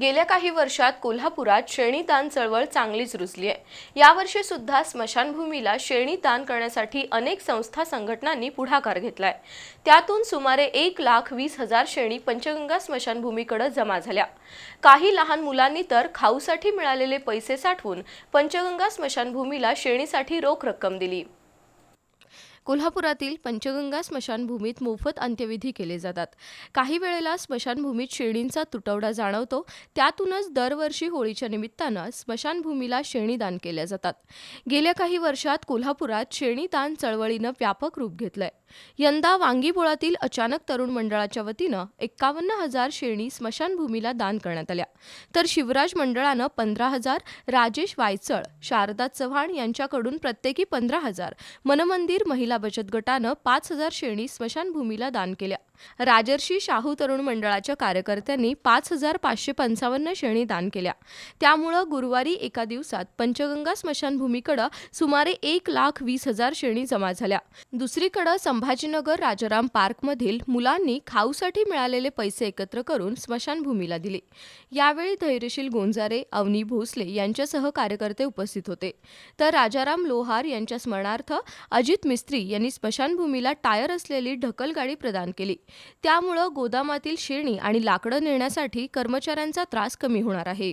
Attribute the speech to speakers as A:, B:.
A: गेल्या काही वर्षात कोल्हापुरात शेणीदान चळवळ चांगलीच रुजली आहे. यावर्षी सुद्धा स्मशानभूमीला शेणीदान करण्यासाठी अनेक संस्था संघटनांनी पुढाकार घेतलाय. त्यातून सुमारे एक लाख वीस हजार शेणी पंचगंगा स्मशानभूमीकडे जमा झाल्या. काही लहान मुलांनी तर खाऊसाठी मिळालेले पैसे साठवून पंचगंगा स्मशानभूमीला शेणीसाठी रोख रक्कम दिली. कोल्हापुरातील पंचगंगा स्मशानभूमीत मोफत अंत्यविधी केले जातात. काही वेळेला स्मशानभूमीत शेणींचा तुटवडा जाणवतो. त्यातूनच दरवर्षी होळीच्या निमित्तानं स्मशानभूमीला शेणीदान केल्या जातात. गेल्या काही वर्षात कोल्हापुरात शेणीदान चळवळीनं व्यापक रूप घेतलंय. यंदा वांगीपोळातील अचानक तरुण मंडळाच्या वतीनं एक्कावन्न हजार शेणी स्मशानभूमीला दान करण्यात आल्या. तर शिवराज मंडळानं पंधरा हजार राजेश वायचळ शारदा चव्हाण यांच्याकडून प्रत्येकी पंधरा हजार मनमंदिर महिला बचत गटानं पाच हजार शेणी स्मशानभूमीला दान केल्या. राजर्षी शाहू तरुण मंडळाच्या कार्यकर्त्यांनी पाच हजार पाचशे पंचावन्न शेणी दान केल्या. त्यामुळं गुरुवारी एका दिवसात पंचगंगा स्मशानभूमीकडं सुमारे एक लाख वीस हजार शेणी जमा झाल्या. दुसरीकडं संभाजीनगर राजाराम पार्कमधील मुलांनी खाऊसाठी मिळालेले पैसे एकत्र करून स्मशानभूमीला दिले. यावेळी धैर्यशील गोंजारे अवनी भोसले यांच्यासह कार्यकर्ते उपस्थित होते. तर राजाराम लोहार यांच्या स्मरणार्थ अजित मिस्त्री यांनी स्मशानभूमीला टायर असलेली ढकलगाडी प्रदान केली. त्यामुळं गोदामातील शेणी आणि लाकडं नेण्यासाठी कर्मचाऱ्यांचा त्रास कमी होणार आहे.